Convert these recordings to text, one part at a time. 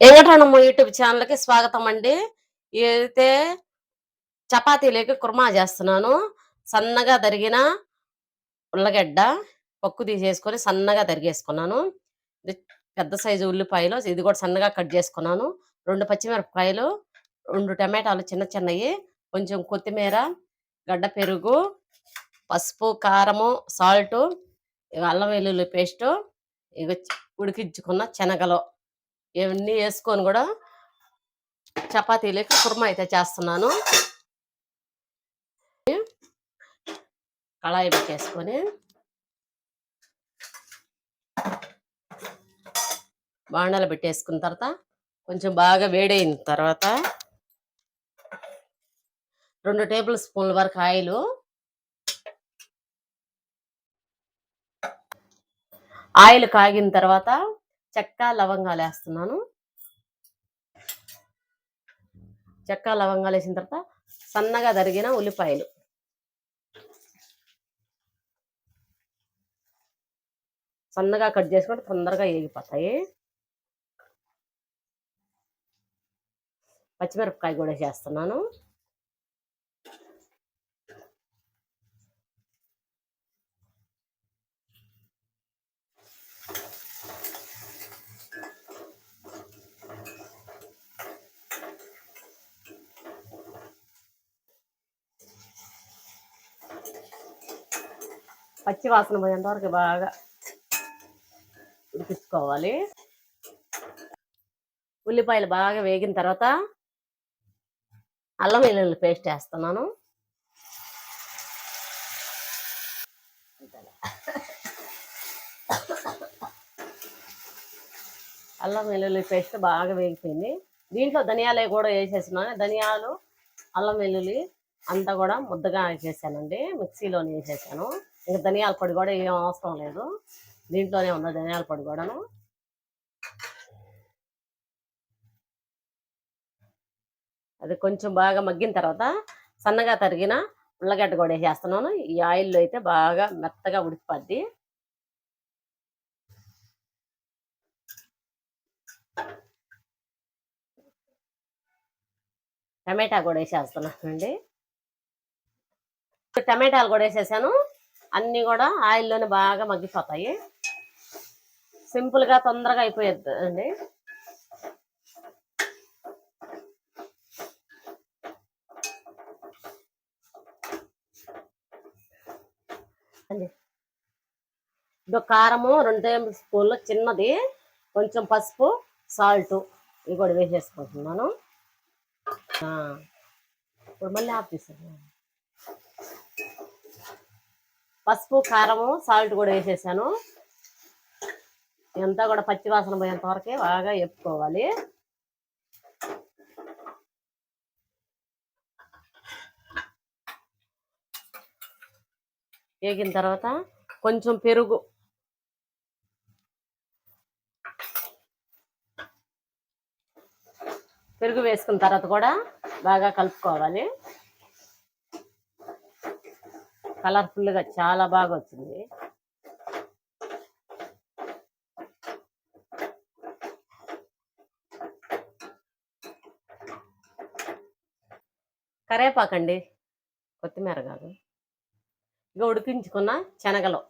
Venkataramana YouTube ఛానల్కి స్వాగతం అండి ఏదైతే చపాతీలోకి కుర్మా చేస్తున్నాను సన్నగా తరిగిన ఉల్లగడ్డ పక్కు తీసేసుకొని సన్నగా తరిగేసుకున్నాను. ఇది పెద్ద సైజు ఉల్లిపాయలు ఇది కూడా సన్నగా కట్ చేసుకున్నాను. రెండు పచ్చిమిరపకాయలు రెండు టమాటాలు చిన్న చిన్నవి కొంచెం కొత్తిమీర గడ్డ పెరుగు పసుపు కారము సాల్టు అల్లం వెల్లుల్లి పేస్టు ఇక ఉడికించుకున్న శనగలు. ఇవన్నీ వేసుకొని కూడా చపాతీలకి కుర్మా అయితే చేస్తున్నాను. కళాయి పెట్టేసుకొని బాండలు పెట్టేసుకున్న తర్వాత కొంచెం బాగా వేడైన తర్వాత రెండు టేబుల్ స్పూన్ల వరకు ఆయిల్ ఆయిల్ కాగిన తర్వాత చెక్క లవంగాలు వేస్తున్నాను. చెక్క లవంగాలు వేసిన తర్వాత సన్నగా తరిగిన ఉల్లిపాయలు. సన్నగా కట్ చేసుకుంటే తొందరగా వేగిపోతాయి పచ్చిమిరపకాయ కూడా చేస్తున్నాను పచ్చి వాసన పోయేంత వరకు బాగా ఉడికించుకోవాలి. ఉల్లిపాయలు బాగా వేగిన తర్వాత అల్లం వెల్లుల్లి పేస్ట్ వేస్తున్నాను. అల్లం వెల్లుల్లి పేస్ట్ బాగా వేగిపోయింది. దీంట్లో ధనియాలు కూడా వేసేసినాను ధనియాలు అల్లం వెల్లుల్లి అంతా కూడా ముద్దగా వేసేసానండి మిక్సీలోనే వేసేసాను. ఇంకా ధనియాల పొడి కూడా ఏం అవసరం లేదు. దీంట్లోనే ఉంది ధనియాల పొడి కూడాను. అది కొంచెం బాగా మగ్గిన తర్వాత సన్నగా తరిగిన ఉల్లగడ్డ కూడా వేసేస్తున్నాను. ఈ ఆయిల్లో అయితే బాగా మెత్తగా ఉడికిపోద్ది. టమాటా కూడా వేసేస్తున్నానండి. టమాటాలు కూడా వేసేసాను. అన్నీ కూడా ఆయిల్లోనే బాగా మగ్గిపోతాయి. సింపుల్గా తొందరగా అయిపోయేది అండి. ఇదో కారము రెండు టేబుల్ స్పూన్లు చిన్నది కొంచెం పసుపు సాల్ట్ ఇవి కూడా వేసేసుకుంటున్నాను. ఇప్పుడు మళ్ళీ ఆఫ్ చేసాను పసుపు కారము సాల్ట్ కూడా వేసేసాను. ఇదంతా కూడా పచ్చి వాసన పోయేంత వరకే బాగా వేపుకోవాలి. వేగిన తర్వాత కొంచెం పెరుగు. పెరుగు వేసుకున్న తర్వాత కూడా బాగా కలుపుకోవాలి. కలర్ఫుల్గా చాలా బాగా వచ్చింది కరేపాకండి కొత్తిమీర కాదు. ఇక ఉడికించుకున్న శనగలు.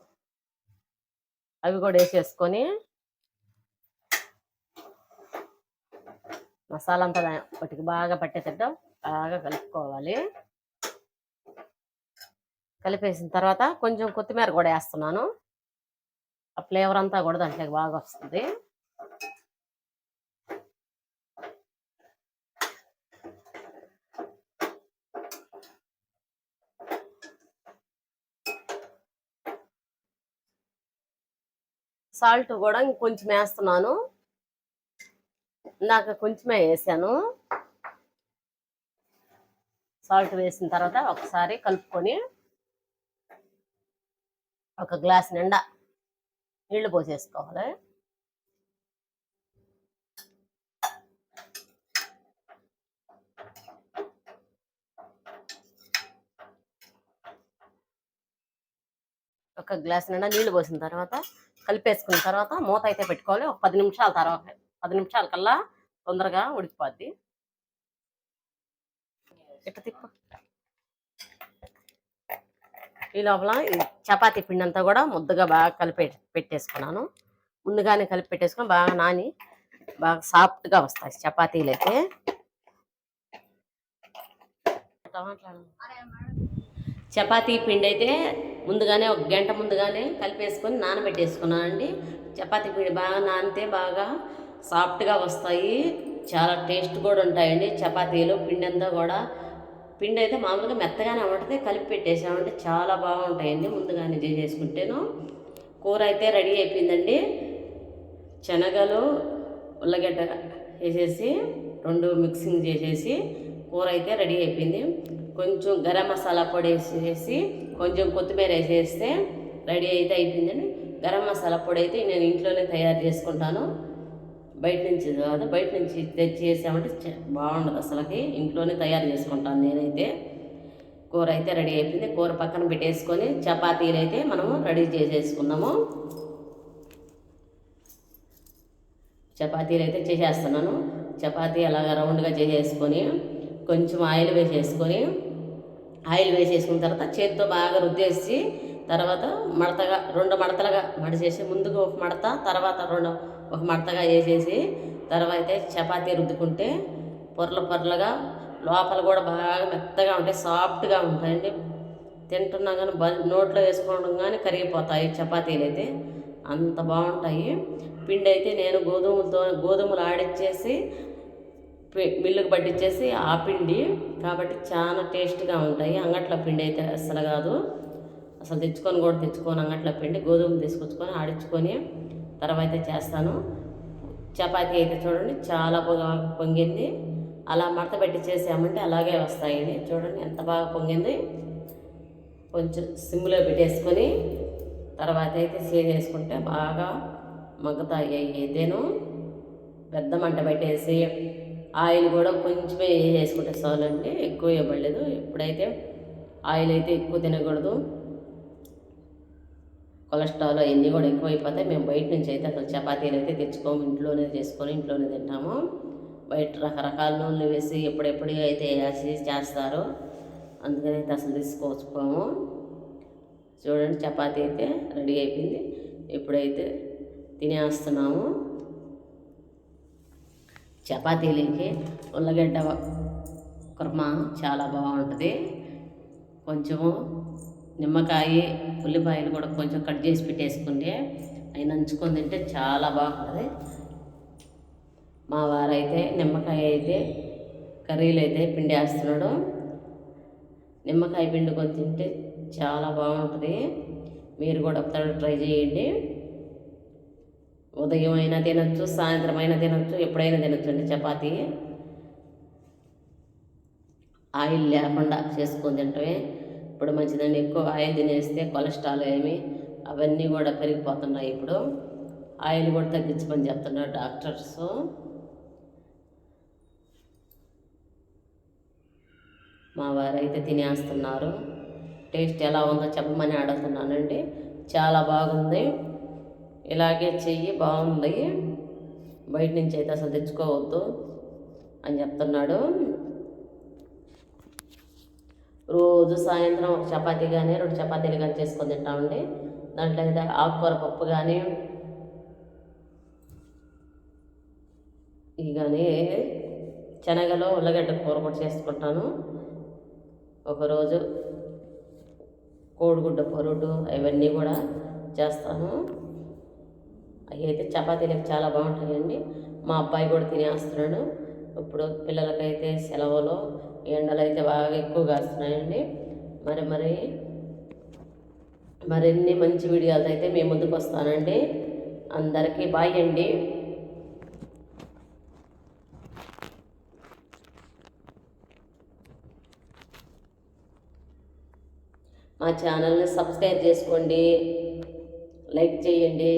అవి కూడా వేసేసుకొని మసాలా అంతా వాటికి బాగా పట్టేటట్టు బాగా కలుపుకోవాలి. కలిపేసిన తర్వాత కొంచెం కొత్తిమీర కూడా వేస్తున్నాను. ఆ ఫ్లేవర్ అంతా కూడా దాంట్లోకి బాగా వస్తుంది. సాల్ట్ కూడా ఇంకొంచెం వేస్తున్నాను. ఇందాక కొంచెమే వేసాను. సాల్ట్ వేసిన తర్వాత ఒకసారి కలుపుకొని ఒక గ్లాస్ నిండా నీళ్ళు పోసేసుకోవాలి. ఒక గ్లాస్ నిండా నీళ్ళు పోసిన తర్వాత కలిపేసుకున్న తర్వాత మూత అయితే పెట్టుకోవాలి. ఒక పది నిమిషాల తర్వాత పది నిమిషాల కల్లా తొందరగా ఉడికిపోద్ది. ఇట్ట తిప్పు? ఈ లోపల చపాతీ పిండి అంతా కూడా ముద్దగా బాగా కలిపి పెట్టేసుకున్నాను. ముందుగానే కలిపి పెట్టేసుకొని బాగా నాని బాగా సాఫ్ట్గా వస్తాయి చపాతీలు అయితే. చపాతీ పిండి అయితే ముందుగానే ఒక గంట ముందుగానే కలిపేసుకొని నానబెట్టేసుకున్నానండి. చపాతీ పిండి బాగా నానితే బాగా సాఫ్ట్గా వస్తాయి. చాలా టేస్ట్ కూడా ఉంటాయండి చపాతీలు పిండి అంతా కూడా పిండి అయితే మామూలుగా మెత్తగానే ఉంటుంది కలిపి పెట్టేసామంటే చాలా బాగుంటాయండి ముందుగానే చేసుకుంటేను. కూర అయితే రెడీ అయిపోయిందండి. శనగలు ఉల్లగడ్డ వేసేసి రెండు మిక్సింగ్ చేసేసి కూర అయితే రెడీ అయిపోయింది. కొంచెం గరం మసాలా పొడి వేసేసి కొంచెం కొత్తిమీర వేసేస్తే రెడీ అయితే అయిపోయిందండి. గరం మసాలా పొడి అయితే నేను ఇంట్లోనే తయారు చేసుకుంటాను. బయట నుంచి కాదు బయట నుంచి తెచ్చి చేసామంటే చ- బాగుండదు. అసలుకి ఇంట్లోనే తయారు చేసుకుంటాను నేనైతే. కూర అయితే రెడీ అయిపోయింది. కూర పక్కన పెట్టేసుకొని చపాతీలు అయితే మనము రెడీ చేసేసుకున్నాము. చపాతీలు అయితే చేసేస్తున్నాను. చపాతీ అలాగ రౌండ్గా చేసేసుకొని కొంచెం ఆయిల్ వేసేసుకొని ఆయిల్ వేసేసుకున్న తర్వాత చేతితో బాగా రుద్దేసి తర్వాత మడతగా రెండు మడతలుగా మడిచేసి ముందుకు ఒక మడత తర్వాత రెండు ఒక మడతగా వేసేసి తర్వాత అయితే చపాతీ రుద్దుకుంటే పొరలు పొరలుగా లోపల కూడా బాగా మెత్తగా ఉంటాయి సాఫ్ట్గా ఉంటాయండి. తింటున్నా కానీ బ నోట్లో వేసుకోవడం కానీ కరిగిపోతాయి చపాతీలు అయితే. అంత బాగుంటాయి. పిండి అయితే నేను గోధుమలతో గోధుమలు ఆడిచ్చేసి మిల్లుకు పట్టించేసి ఆ పిండి కాబట్టి చాలా టేస్ట్గా ఉంటాయి. అంగట్ల పిండి అయితే అసలు కాదు. అసలు తెచ్చుకొని కూడా తెచ్చుకొని అంగట్లో పిండి గోధుమ తీసుకొచ్చుకొని ఆడించుకొని తర్వాత చేస్తాను. చపాతీ అయితే చూడండి చాలా బాగా పొంగింది. అలా మడత పెట్టి చేసామంటే అలాగే వస్తాయండి. చూడండి ఎంత బాగా పొంగింది. కొంచెం సిమ్లో పెట్టేసుకొని తర్వాత అయితే చేసుకుంటే బాగా మగ్గుతాయి అయితేను పెద్ద మంట పెట్టేసి ఆయిల్ కూడా కొంచెమే వేసుకుంటే చాలండి ఎక్కువ ఇవ్వలేదు ఇప్పుడైతే ఆయిల్ అయితే ఎక్కువ తినకూడదు. కొలెస్ట్రాల్ అవన్నీ కూడా ఎక్కువ మేము బయట నుంచి అయితే అసలు చపాతీలు అయితే తెచ్చుకోము. ఇంట్లోనే చేసుకొని ఇంట్లోనే తింటాము. బయట రకరకాల నూనెలు వేసి ఎప్పుడెప్పుడు అయితే వేసి చేస్తారు అందుకని అయితే అసలు తీసుకోవచ్చుకోము చూడండి చపాతీ అయితే రెడీ అయిపోయింది. ఇప్పుడైతే తినేస్తున్నాము. చపాతీలకి ఉల్లగడ్డ కుర్మా చాలా బాగుంటుంది. కొంచెము నిమ్మకాయ ఉల్లిపాయలు కూడా కొంచెం కట్ చేసి పెట్టేసుకుంటే అవి నంచుకొని తింటే చాలా బాగుంటుంది. మా వారైతే నిమ్మకాయ అయితే కర్రీలు అయితే పిండి వేస్తున్నాడు. నిమ్మకాయ పిండుకొని తింటే చాలా బాగుంటుంది. మీరు కూడా ఒకసారి ట్రై చేయండి. ఉదయం అయినా తినచ్చు సాయంత్రం అయినా తినచ్చు ఎప్పుడైనా తినచ్చు అండి చపాతీ. ఆయిల్ లేకుండా చేసుకొని తింటమే ఇప్పుడు మంచిదండి. ఎక్కువ ఆయిల్ తినేస్తే కొలెస్ట్రాల్ ఏమి అవన్నీ కూడా పెరిగిపోతున్నాయి ఇప్పుడు. ఆయిల్ కూడా తగ్గించమని చెప్తున్నారు డాక్టర్స్. మా వారైతే తినేస్తున్నారు. టేస్ట్ ఎలా ఉందో చెప్పమని అడుగుతున్నానండి. చాలా బాగుంది. ఇలాగే చెయ్యి బాగుంది. బయట నుంచి అయితే అసలు తెచ్చుకోవద్దు అని చెప్తున్నాడు. రోజు సాయంత్రం ఒక చపాతీ కానీ రెండు చపాతీలు కానీ చేసుకొని తింటామండి దాంట్లో అయితే ఆకుకూర పప్పు కానీ ఇవి కానీ శనగలో ఉల్లగడ్డ కూర కూడా చేసుకుంటాను. ఒకరోజు కోడిగుడ్డ పొరుటు అవన్నీ కూడా చేస్తాను. అవి అయితే చపాతీలకు చాలా బాగుంటాయండి. మా అబ్బాయి కూడా తినేస్తున్నాడు. ఇప్పుడు పిల్లలకైతే సెలవులు ఎండలు అయితే బాగా ఎక్కువ కాస్తున్నాయండి మరి మరి మరిన్ని మంచి వీడియోలతో అయితే మీ ముందుకు వస్తానండి. అందరికీ బాయ్ అండి. మా ఛానల్ని సబ్స్క్రైబ్ చేసుకోండి లైక్ చేయండి.